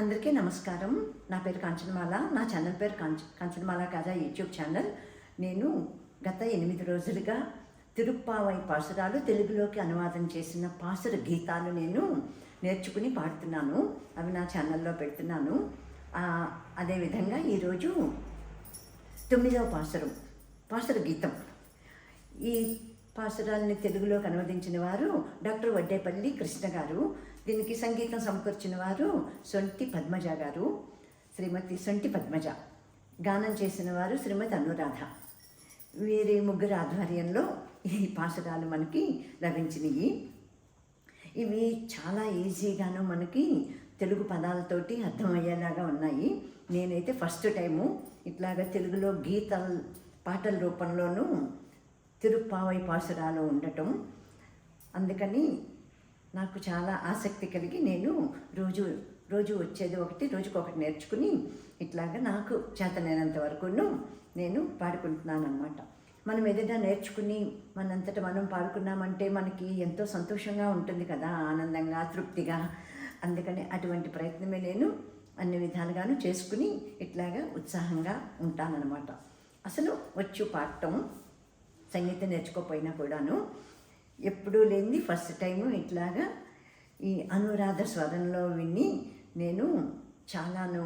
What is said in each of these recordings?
అందరికీ నమస్కారం. నా పేరు కాంచనమాల. నా ఛానల్ పేరు కాంచ కాంచనమాల కాజా యూట్యూబ్ ఛానల్. నేను గత ఎనిమిది రోజులుగా తిరుప్పావై పాసురాలు తెలుగులోకి అనువాదం చేసిన పాసుర గీతాలు నేను నేర్చుకుని పాడుతున్నాను. అవి నా ఛానల్లో పెడుతున్నాను. అదేవిధంగా ఈరోజు తొమ్మిదవ పాసురం పాసుర గీతం. ఈ పాసురాలని తెలుగులోకి అనువదించిన వారు డాక్టర్ వడ్డేపల్లి కృష్ణ గారు. దీనికి సంగీతం సమకూర్చిన వారు సొంటి పద్మజ గారు శ్రీమతి సొంటి పద్మజ. గానం చేసిన వారు శ్రీమతి అనురాధ. వీరి ముగ్గురు ఆధ్వర్యంలో ఈ పాసురాలు మనకి లభించినవి ఇవి చాలా ఈజీగాను మనకి తెలుగు పదాలతోటి అర్థమయ్యేలాగా ఉన్నాయి. నేనైతే ఫస్ట్ టైము ఇట్లాగా తెలుగులో గీతల పాటల రూపంలోనూ తిరుప్పావై పాసురాలు ఉండటం. అందుకని నాకు చాలా ఆసక్తి కలిగి నేను రోజు రోజు వచ్చేది ఒకటి రోజుకొకటి నేర్చుకుని ఇట్లాగా నాకు చేతనైనంత వరకును నేను పాడుకుంటున్నాను అనమాట మనం ఏదైనా నేర్చుకుని మనంతట మనం పాడుకున్నామంటే మనకి ఎంతో సంతోషంగా ఉంటుంది కదా ఆనందంగా తృప్తిగా. అందుకని అటువంటి ప్రయత్నమే నేను అన్ని విధాలుగాను చేసుకుని ఇట్లాగా ఉత్సాహంగా ఉంటానన్నమాట. అసలు వచ్చు పాడటం సంగీతం నేర్చుకోపోయినా కూడాను ఎప్పుడూ లేని ఫస్ట్ టైము ఇట్లాగా ఈ అనురాధ స్వరంలో విని నేను చాలాను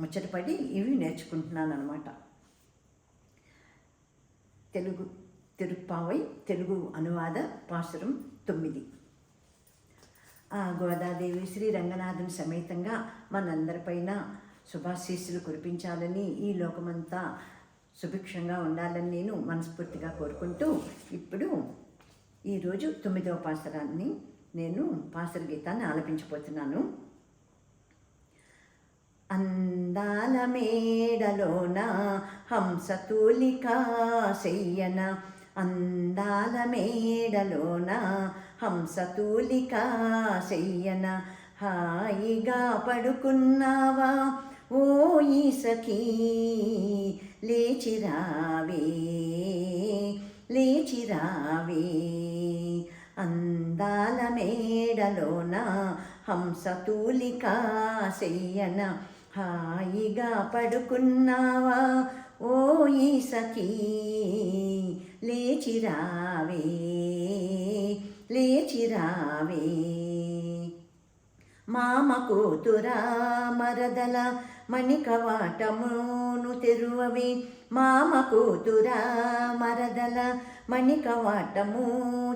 ముచ్చటపడి ఇవి నేర్చుకుంటున్నాను అనమాట తెలుగు తిరుప్పావై తెలుగు అనువాద పాసురం తొమ్మిది. ఆ గోదాదేవి శ్రీ రంగనాథుని సమేతంగా మనందరిపైన శుభాశీస్సులు కురిపించాలని ఈ లోకమంతా సుభిక్షంగా ఉండాలని నేను మనస్ఫూర్తిగా కోరుకుంటూ ఇప్పుడు ఈరోజు తొమ్మిదవ పాసరాన్ని నేను పాసర గీతాన్ని ఆలపించబోతున్నాను. అందాల మేడలోన హంసతూలిక శయ్యన అందాల మేడలోన హంసతూలిక శయ్యన హాయిగా పడుకున్నావా ఓ ఈసఖీ లేచిరావే. లేచిరావే. అందాల మేడలోన హంసతూలిక శయ్యన హాయిగా పడుకున్నావా? ఓ ఈసఖీ లేచిరావే లేచిరావే. మామ కూతురా మరదల మణికవాటమును తెరువవి మామ కూతురా మరదల మణికవాటము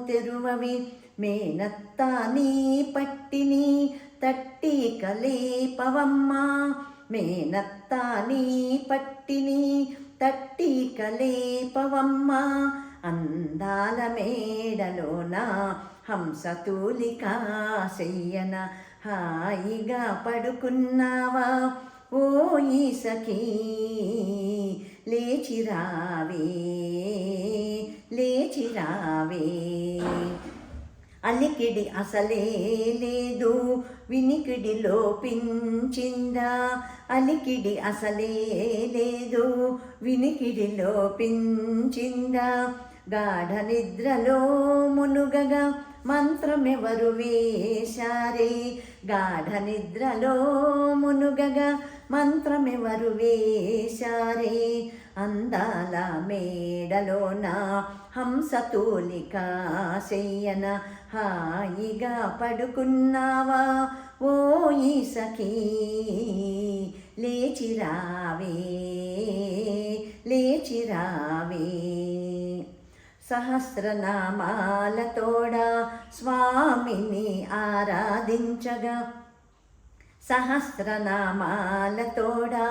తెరువవి మేనత్తా నీ పట్టిని తట్టి కలేపవమ్మ. మేనత్తా నీ పట్టిని తట్టి కలేపవమ్మ. అందాల మేడలోన హంసతూలికా శయ్యన హాయిగా పడుకున్నావా. ఓ ఈసఖీ లేచిరావే లేచిరావే అలికిడి అసలే లేదు వినికిడి లోపించిందా? అలికిడి అసలే లేదు వినికిడి లోపించిందా? గాఢ నిద్రలో మునుగగా మంత్రమెవరు వేశారే? గాఢ నిద్రలో మునుగగా మంత్రమెవరు వేశారే? అందాల మేడలోన హంసతూలిక శయ్యన హాయిగా పడుకున్నావా? ఓ సఖీ లేచిరావే లేచిరావే సహస్రనామాలతోడా స్వామిని ఆరాధించగా సహస్రనామాలతోడా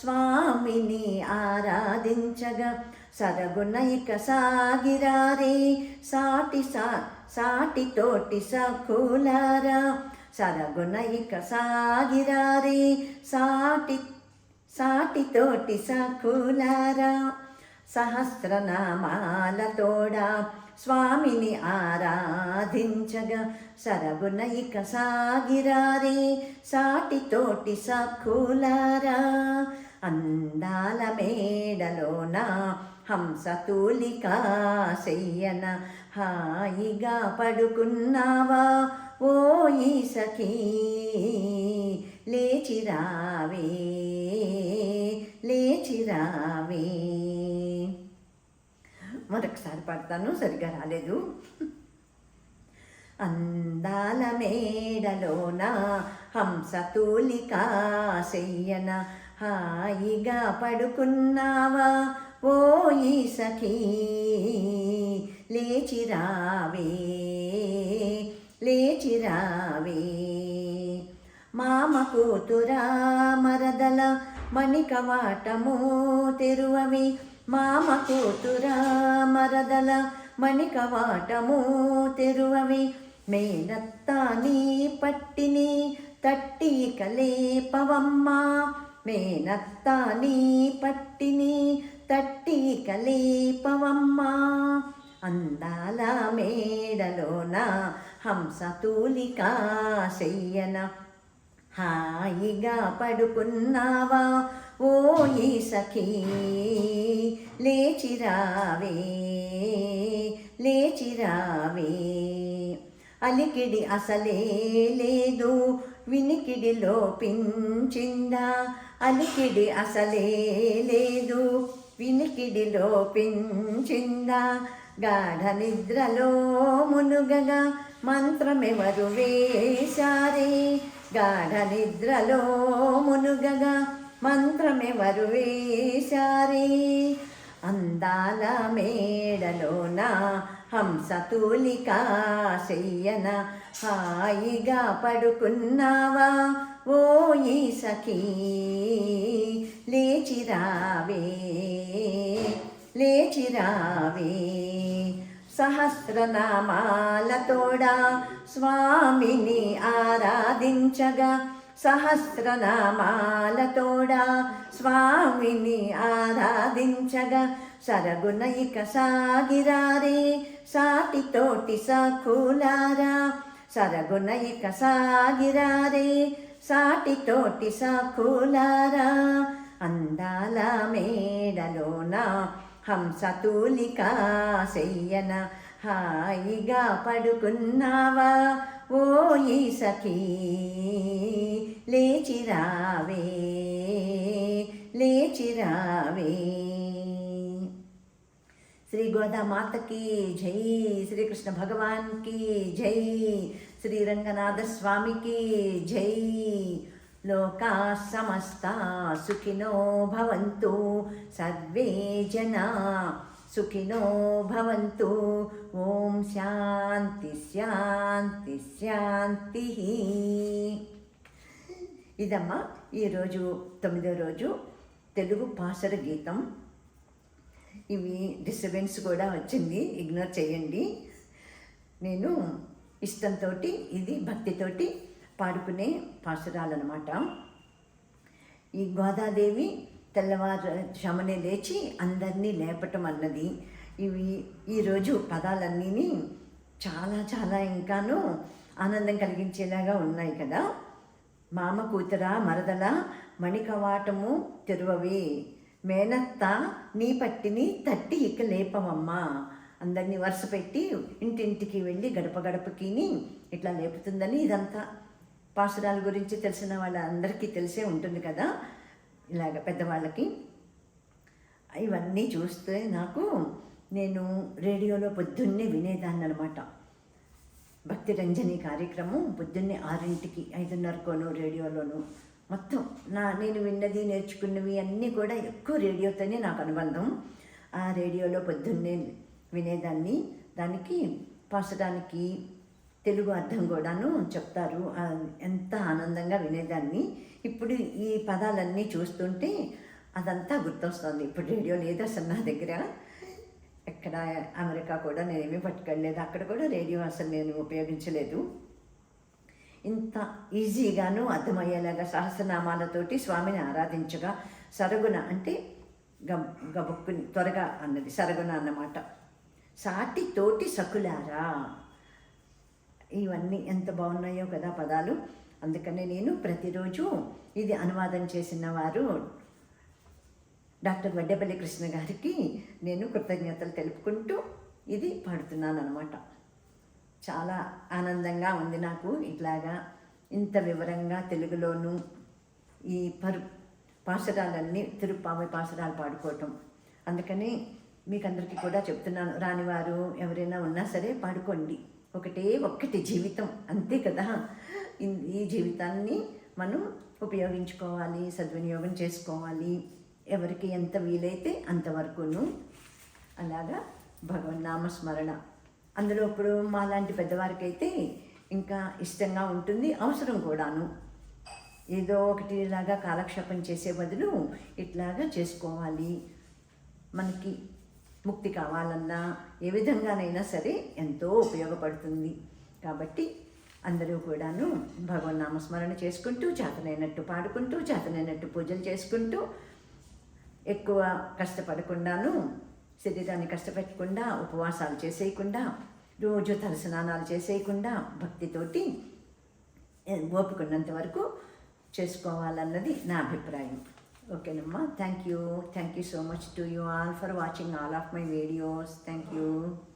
స్వామిని ఆరాధించగా సరగునైక సాగిరారే సాటి సా సాటి తోటి సఖులారా సరగునైక సాగిరారే సాటి సాటి తోటి సఖులారా సహస్రనామాలతోడా స్వామిని ఆరాధించగా సరగున ఇక సాగిరారే సాటితోటి సఖులారా అందాల మేడలోన హంసతూలిక శయ్యన హాయిగా పడుకున్నావా? ఓ ఈ సఖీ లేచిరావే లేచిరావే. మరొకసారి పడతాను సరిగ్గా రాలేదు. అందాల మేడలోన హంసతూలిక శయ్యన హాయిగా పడుకున్నావా? ఓ ఈ సఖీ లేచిరావే లేచిరావే మామ కూతురా మరదల మణికవాటము తెరువవి మామ కూతురా మరదల మణికవాటము తెరువవి. మేనత్తా నీ పట్టిని తట్టి కలేపవమ్మ మేనత్తా నీ పట్టిని తట్టి కలేపవమ్మ అందాల మేడలోన హంసతూలికా శయ్యన హాయిగా పడుకున్నావా? ఓ ఈ సఖీ లేచిరావే లేచిరావే అలికిడి అసలే లేదు వినికిడి లోపించిందా? అలికిడి అసలే లేదు వినికిడి లోపించిందా? గాఢ నిద్రలో మునుగగా మంత్రమెవరు వేశారే? గాఢ నిద్రలో మునుగగా మంత్రమెవరు వేశారి అందాల మేడలోన హంసతూలికా శయ్యన హాయిగా పడుకున్నావా? ఓ ఈ సఖీ లేచిరావే లేచిరావే. సహస్రనామాలతోడా స్వామిని ఆరాధించగా సహస్రనామాలతోడా స్వామిని ఆరాధించగా సరగున సాగిరారే సాటితోటి సఖులారా సరగున సాగిరారే సాటితోటి సఖులారా అందాల మేడలోనా హంసతూలికా శయ్యన హాయిగా పడుకున్నావా? ఓ ఈ సఖీ లేచిరావే లేచిరావే శ్రీ గోదామాతకి జై శ్రీకృష్ణ భగవాన్కి జై శ్రీ రంగనాథ స్వామికి జై. లోకా సమస్తా సుఖినో భవంతు. సర్వే జనా సుఖినో భవంతు. ఓం శాంతి శాంతి శాంతి. ఇదమ్మా ఈరోజు తొమ్మిదో రోజు తెలుగు పాసర గీతం. ఇవి డిస్టర్బెన్స్ కూడా వచ్చింది ఇగ్నోర్ చేయండి. నేను ఇష్టంతో ఇది భక్తితోటి పాడుకునే పాసురాలన్నమాట ఈ గోదాదేవి తెల్లవారు శమనే లేచి అందరినీ లేపటం అన్నది. ఇవి ఈరోజు పదాలన్నీని చాలా చాలా ఇంకాను ఆనందం కలిగించేలాగా ఉన్నాయి కదా. మామ కూతుర మరదల మణికవాటము తెరువవి. మేనత్త నీ పట్టిని తట్టి ఇక లేపవమ్మా. అందరినీ వరుస పెట్టి ఇంటింటికి వెళ్ళి గడప గడపకిని ఇట్లా లేపుతుందని ఇదంతా పాసురాల గురించి తెలిసిన వాళ్ళందరికీ తెలిసే ఉంటుంది కదా? ఇలాగ పెద్దవాళ్ళకి. ఇవన్నీ చూస్తే నాకు నేను రేడియోలో పొద్దున్నే వినేదాన్ని అనమాట భక్తి రంజని కార్యక్రమం పొద్దున్నే ఆరింటికి ఐదున్నరకోను రేడియోలోను. మొత్తం నా నేను విన్నది నేర్చుకున్నవి అన్నీ కూడా ఎక్కువ రేడియోతోనే నాకు అనుబంధం. ఆ రేడియోలో పొద్దున్నే వినేదాన్ని. దానికి పాసడానికి తెలుగు అర్థం కూడాను చెప్తారు. ఎంత ఆనందంగా వినేదాన్ని. ఇప్పుడు ఈ పదాలన్నీ చూస్తుంటే అదంతా గుర్తొస్తుంది. ఇప్పుడు రేడియో లేదు అసలు నా దగ్గర. ఎక్కడ అమెరికా కూడా నేనేమీ పట్టుకెళ్ళలేదు. అక్కడ కూడా రేడియో అసలు నేను ఉపయోగించలేదు. ఇంత ఈజీగాను అర్థమయ్యేలాగా సహస్రనామాలతోటి స్వామిని ఆరాధించగా సరుగున అంటే గబ్ గబుక్కుని త్వరగా అన్నది సరుగున అన్నమాట. సాటి తోటి సకులారా? ఇవన్నీ ఎంత బాగున్నాయో కదా పదాలు. అందుకనే నేను ప్రతిరోజు ఇది అనువాదం చేసిన వారు డాక్టర్ వడ్డేపల్లి కృష్ణ గారికి నేను కృతజ్ఞతలు తెలుపుకుంటూ ఇది పాడుతున్నాను అనమాట చాలా ఆనందంగా ఉంది నాకు ఇట్లాగా ఇంత వివరంగా తెలుగులోనూ ఈ పరు పాసరాలన్నీ తిరుపావి పాసరాలు పాడుకోవటం. అందుకని మీకు అందరికీ కూడా చెప్తున్నాను. రానివారు ఎవరైనా ఉన్నా సరే పాడుకోండి. ఒకటే ఒక్కటి జీవితం అంతే కదా? ఈ జీవితాన్ని మనం ఉపయోగించుకోవాలి సద్వినియోగం చేసుకోవాలి. ఎవరికి ఎంత వీలైతే అంతవరకును అలాగా భగవన్నామ నామస్మరణ. అందులో ఇప్పుడు మాలాంటి పెద్దవారికి అయితే ఇంకా ఇష్టంగా ఉంటుంది అవసరం కూడాను. ఏదో ఒకటి ఇలాగా కాలక్షేపం చేసే బదులు ఇట్లాగా చేసుకోవాలి. మనకి ముక్తి కావాలన్నా ఏ విధంగానైనా సరే ఎంతో ఉపయోగపడుతుంది. కాబట్టి అందరూ కూడాను భగవన్నామస్మరణ చేసుకుంటూ చేతనైనట్టు పాడుకుంటూ చేతనైనట్టు పూజలు చేసుకుంటూ ఎక్కువ కష్టపడకుండాను శరీరాన్ని కష్టపెట్టకుండా ఉపవాసాలు చేసేయకుండా రోజు తలస్నానాలు చేసేయకుండా భక్తితోటి ఓపుకున్నంత వరకు చేసుకోవాలన్నది నా అభిప్రాయం. Okay, Namma. Thank you. Thank you so much to you all for watching all of my videos. Thank you.